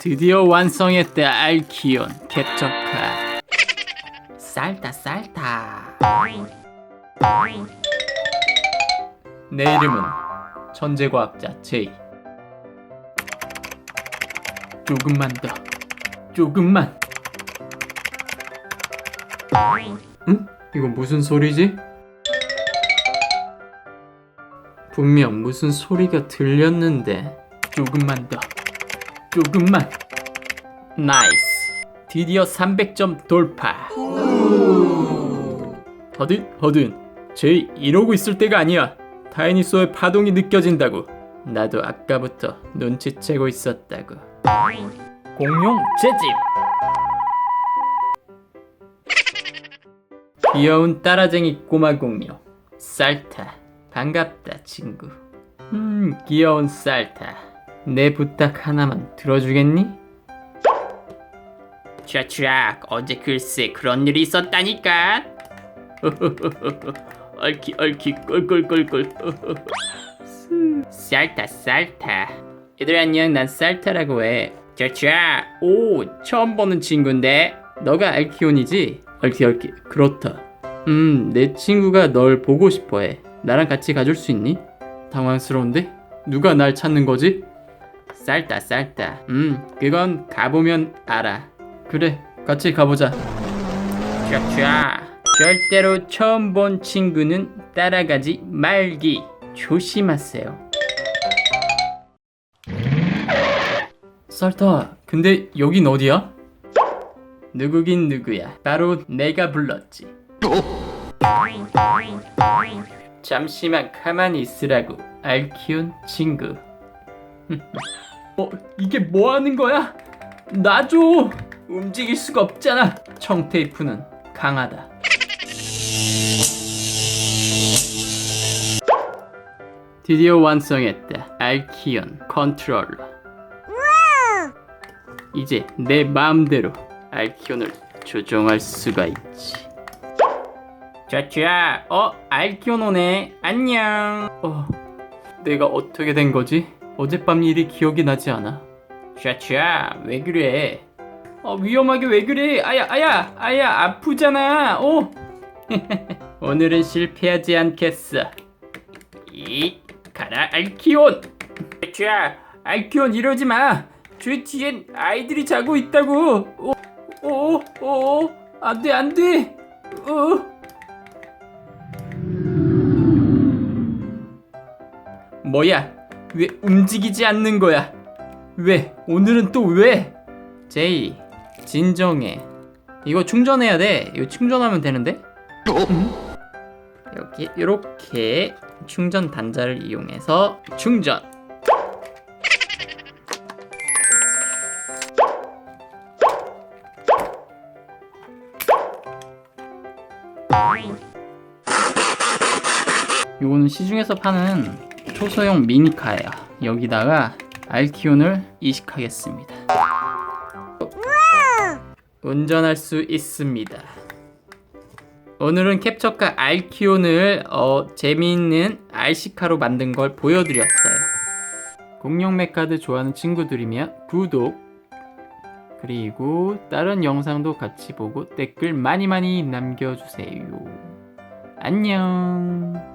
드디어 완성했다 알키온. 캡처카. 쌀다 쌀다. 내 이름은 천재과학자 제이. 조금만 더. 조금만. 응? 이거 무슨 소리지? 분명 무슨 소리가 들렸는데. 조금만 더 조금만. 나이스. 드디어 300점 돌파. 허든 허든. 제이 이러고 있을 때가 아니야. 다이니소의 파동이 느껴진다고. 나도 아까부터 눈치채고 있었다고. 공룡 재집 귀여운 따라쟁이 꼬마 공룡. 쌀타. 반갑다 친구. 음 귀여운 쌀타 내 부탁 하나만 들어주겠니? 샤샤 어제 글쎄 그런 일이 있었다니까 얽히 얽히 꿀꿀꿀꿀 쌀타 쌀타 얘들 안녕 난 쌀타라고 해 샤샤 오 처음 보는 친구인데 너가 알키온이지? 얽히 얽히 그렇다 음 내 친구가 널 보고 싶어해 나랑 같이 가줄 수 있니? 당황스러운데? 누가 날 찾는 거지? 쌀다 쌀다. 음 그건 가보면 알아. 그래 같이 가보자. 쫙쫙 절대로 처음 본 친구는 따라가지 말기. 조심하세요. 쌀타 근데 여긴 어디야? 누구긴 누구야. 바로 내가 불렀지. 잠시만 가만히 있으라고 알키온 친구 어 이게 뭐 하는 거야? 놔줘. 움직일 수가 없잖아. 청테이프는 강하다. 드디어 완성했다. 알키온 컨트롤러. 이제 내 마음대로 알키온을 조종할 수가 있지. 자취야 어 알키온 오네. 안녕. 어 내가 어떻게 된 거지? 어젯밤 일이 기억이 나지 않아? 샤치야 왜 그래? 어 위험하게 왜 그래? 아야 아야 아야 아프잖아. 어? 오늘은 실패하지 않겠어. 이 가라 알키온. 샤치야 알키온 이러지 마주 뒤엔 아이들이 자고 있다고. 오 오오 안돼 안 돼. 어? 뭐야? 왜 움직이지 않는 거야? 왜? 오늘은 또 왜? 제이, 진정해. 이거 충전해야 돼. 이거 충전하면 되는데? 음? 여기 이렇게 충전 단자를 이용해서 충전. 이거는 시중에서 파는 초소형 미니카예요. 여기다가 알키온을 이식하겠습니다. 운전할 수 있습니다. 오늘은 캡처카 알키온을 어, 재미있는 RC카로 만든 걸 보여드렸어요. 공룡 메카드 좋아하는 친구들이면 구독 그리고 다른 영상도 같이 보고 댓글 많이 많이 남겨주세요. 안녕.